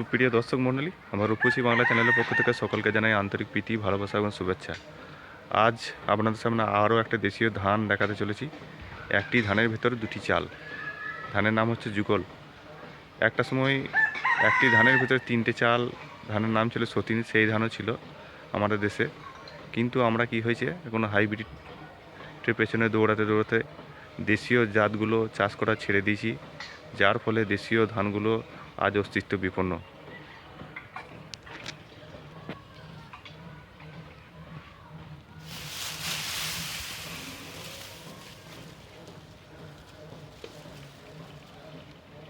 সুপ্রিয় দর্শক মণ্ডলী, আমার রূপসী বাংলা চ্যানেলের পক্ষ থেকে সকলকে জানাই আন্তরিক প্রীতি, ভালোবাসা এবং শুভেচ্ছা। আজ আপনাদের সামনে আরও একটা দেশীয় ধান দেখাতে চলেছি। একটি ধানের ভেতরে দুটি চাল। ধানের নাম হচ্ছে যুগল। একটা সময় একটি ধানের ভিতরে তিনটে চাল, ধানের নাম ছিল সতীন, সেই ধানও ছিল আমাদের দেশে। কিন্তু আমরা কি হয়েছে, কোনো হাইব্রিডের পেছনে দৌড়াতে দৌড়াতে দেশীয় জাতগুলো চাষ করা ছেড়ে দিয়েছি। যার ফলে দেশীয় ধানগুলো আজ অস্তিত্ব বিপন্ন।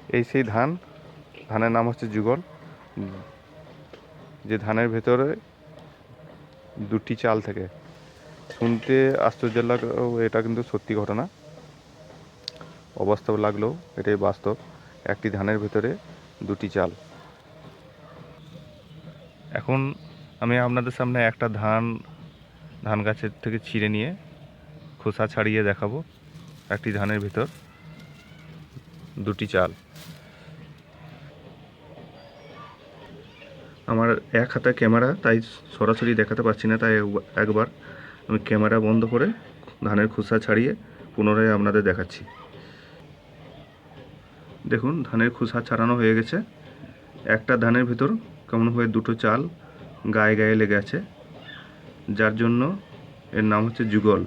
এই সেই ধান, ধানের নাম হচ্ছে যুগল। যে ধানের ভেতরে দুটি চাল থেকে। শুনতে আশ্চর্য লাগলেও এটা কিন্তু সত্যি ঘটনা। অবাস্তব লাগলেও এটাই বাস্তব। একটি ধানের ভেতরে দুটি চাল। এখন আমি আপনাদের সামনে একটা ধান ধান গাছের থেকে ছিঁড়ে নিয়ে খোসা ছাড়িয়ে দেখাবো একটি ধানের ভিতর দুটি চাল। আমার এক হাতে ক্যামেরা, তাই সরাসরি দেখাতে পারছি না, তাই একবার- আমি ক্যামেরা বন্ধ করে ধানের খোসা ছাড়িয়ে পুনরায় আপনাদের দেখাচ্ছি। দেখুন, ধানের খোসা ছাড়ানো হয়ে গেছে। একটা ধানের ভিতর কেমনভাবে দুটো চাল গায়ে গায়ে লেগে আছে। যার জন্য এর নাম হচ্ছে যুগল।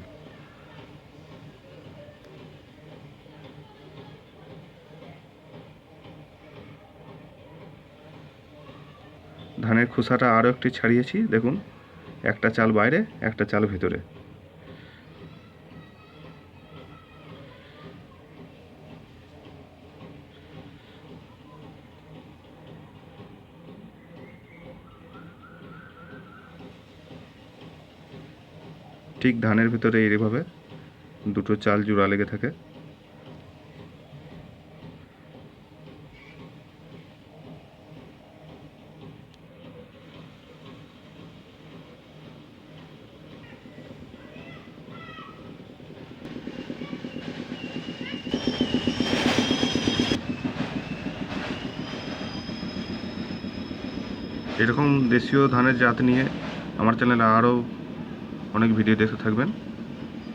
ধানের খোসাটা আরও একটি ছাড়িয়েছি, দেখুন। একটা চাল বাইরে, একটা চাল ভেতরে। ঠিক ধানের ভিতরে এইভাবে দুটো চাল জোড়া লেগে থাকে। এরকম দেশীয় ধানের জাত নিয়ে আমার চ্যানেলে আরও অনেক ভিডিও দেখতে থাকবেন।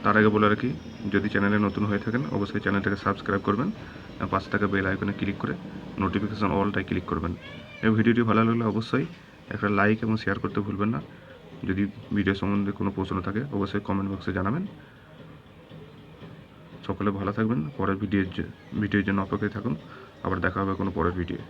তার আগে বলে রাখি, যদি চ্যানেলে নতুন হয়ে থাকেন, অবশ্যই চ্যানেলটাকে সাবস্ক্রাইব করবেন পাশে থাকা বেল আইকনে ক্লিক করে নোটিফিকেশান অলটাই ক্লিক করবেন। এই ভিডিওটি ভালো লাগলে অবশ্যই একটা লাইক এবং শেয়ার করতে ভুলবেন না। যদি ভিডিও সম্বন্ধে কোনো প্রশ্ন থাকে, অবশ্যই কমেন্ট বক্সে জানাবেন। সকলে ভালো থাকবেন, পরের ভিডিওর ভিডিওর জন্য অপেক্ষায় থাকুন। আবার দেখা হবে কোনো পরের ভিডিও